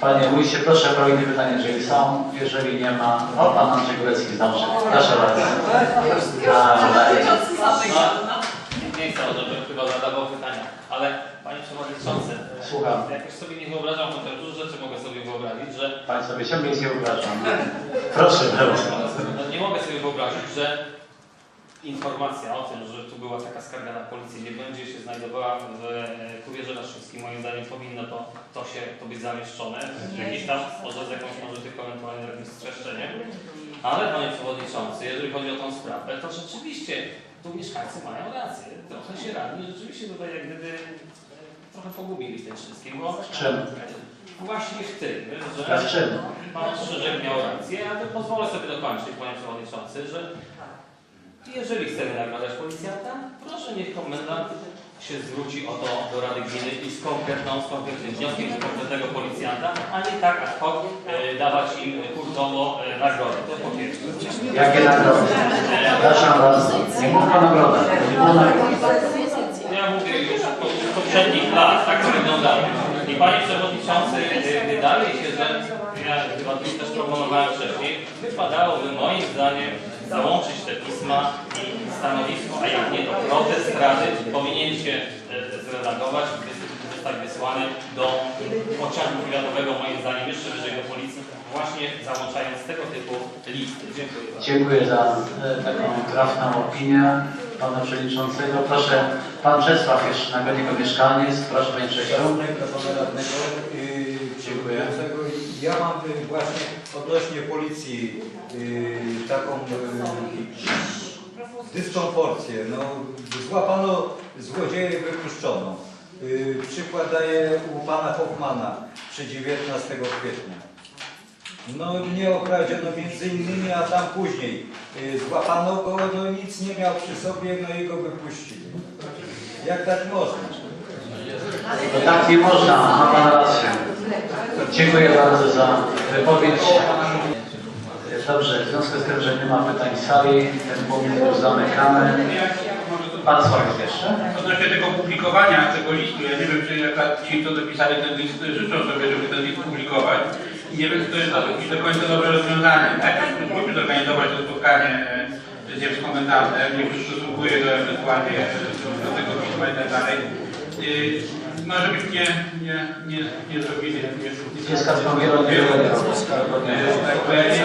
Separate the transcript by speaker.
Speaker 1: Panie wójcie, proszę o kolejne pytanie, jeżeli są. Jeżeli nie ma, o pan Andrzej Górecki zdąży. Proszę bardzo.
Speaker 2: Nie chcę, żebym chyba zadawał pytania, ale Panie Przewodniczący,
Speaker 1: Słucham.
Speaker 2: jakoś sobie nie wyobrażam, chociaż dużo rzeczy mogę sobie wyobrazić, że
Speaker 1: Pan sobie ciągle nic nie wyobrażam. Proszę bardzo.
Speaker 2: no, nie mogę sobie wyobrazić, że informacja o tym, że tu była taka skarga na policję nie będzie się znajdowała w e, kurierze raszyckim. Moim zdaniem powinno to, to się to być zamieszczone. Jakiś tam, może z jakąś może tylko ewentualnie jakimś streszczeniem. Ale Panie Przewodniczący, jeżeli chodzi o tą sprawę, to rzeczywiście tu mieszkańcy mają rację. Trochę się radni, rzeczywiście tutaj jak gdyby e, trochę pogubili w tym wszystkim, bo
Speaker 1: czym?
Speaker 2: właśnie w tym, że? Pan Strzyżek miał rację, ale pozwolę sobie dokończyć, Panie Przewodniczący, że jeżeli chcemy nagradzać policjanta, proszę niech komendant się zwróci o to do Rady Gminy i z konkretną, z konkretnym wnioskiem do konkretnego policjanta, a nie tak ad hoc e, dawać im hurtowo e, nagrodę. To po pierwsze.
Speaker 1: Jakie nagrody? Przepraszam bardzo. Nie mów o nagrodach. Było nagrody.
Speaker 2: Ja mówię już od poprzednich lat, tak to wyglądało. I Panie Przewodniczący, y, wydaje się, że ja chyba też proponowałem wcześniej, wypadałoby moim zdaniem załączyć te pisma i stanowisko, a jak nie to protest Rady powinien się y, zredagować, wys- zostać wysłany do pociągu powiatowego, moim zdaniem jeszcze wyżej do policji, właśnie załączając tego typu listy. Dziękuję bardzo.
Speaker 1: Dziękuję za e, taką trafną opinię pana przewodniczącego. Proszę, pan Czesław jeszcze na jego mieszkaniec. Proszę panie
Speaker 3: yy,
Speaker 1: Dziękuję.
Speaker 3: Ja mam yy, właśnie odnośnie policji yy, taką yy, dysproporcję. No, złapano złodzieję wypuszczono. Yy, przykład daję u pana Hoffmana przy 19 kwietnia. No nie okradziono między innymi, a tam później yy, złapano go, no nic nie miał przy sobie, no i go wypuścili. Jak tak można?
Speaker 1: To tak nie można. Dziękuję bardzo za wypowiedź. Dobrze, w związku z tym, że nie ma pytań z sali, ten punkt już zamykamy. Pan Sławek jeszcze?
Speaker 4: Odnośnie tego publikowania tego listu, ja nie wiem, czy ci, co dopisali ten list, życzą sobie, żeby ten list publikować. Nie wiem, czy to jest do końca dobre rozwiązanie. Najpierw spróbujmy zorganizować to spotkanie e, z komendantem, niech przystosuje do ewentualnie e, do, tego pisma i tak dalej. E, Może byśmy nie, nie, nie, nie zrobili, nie, nie,
Speaker 1: Jest Kacper Wielowielny.
Speaker 4: E, tak, bo ja nie,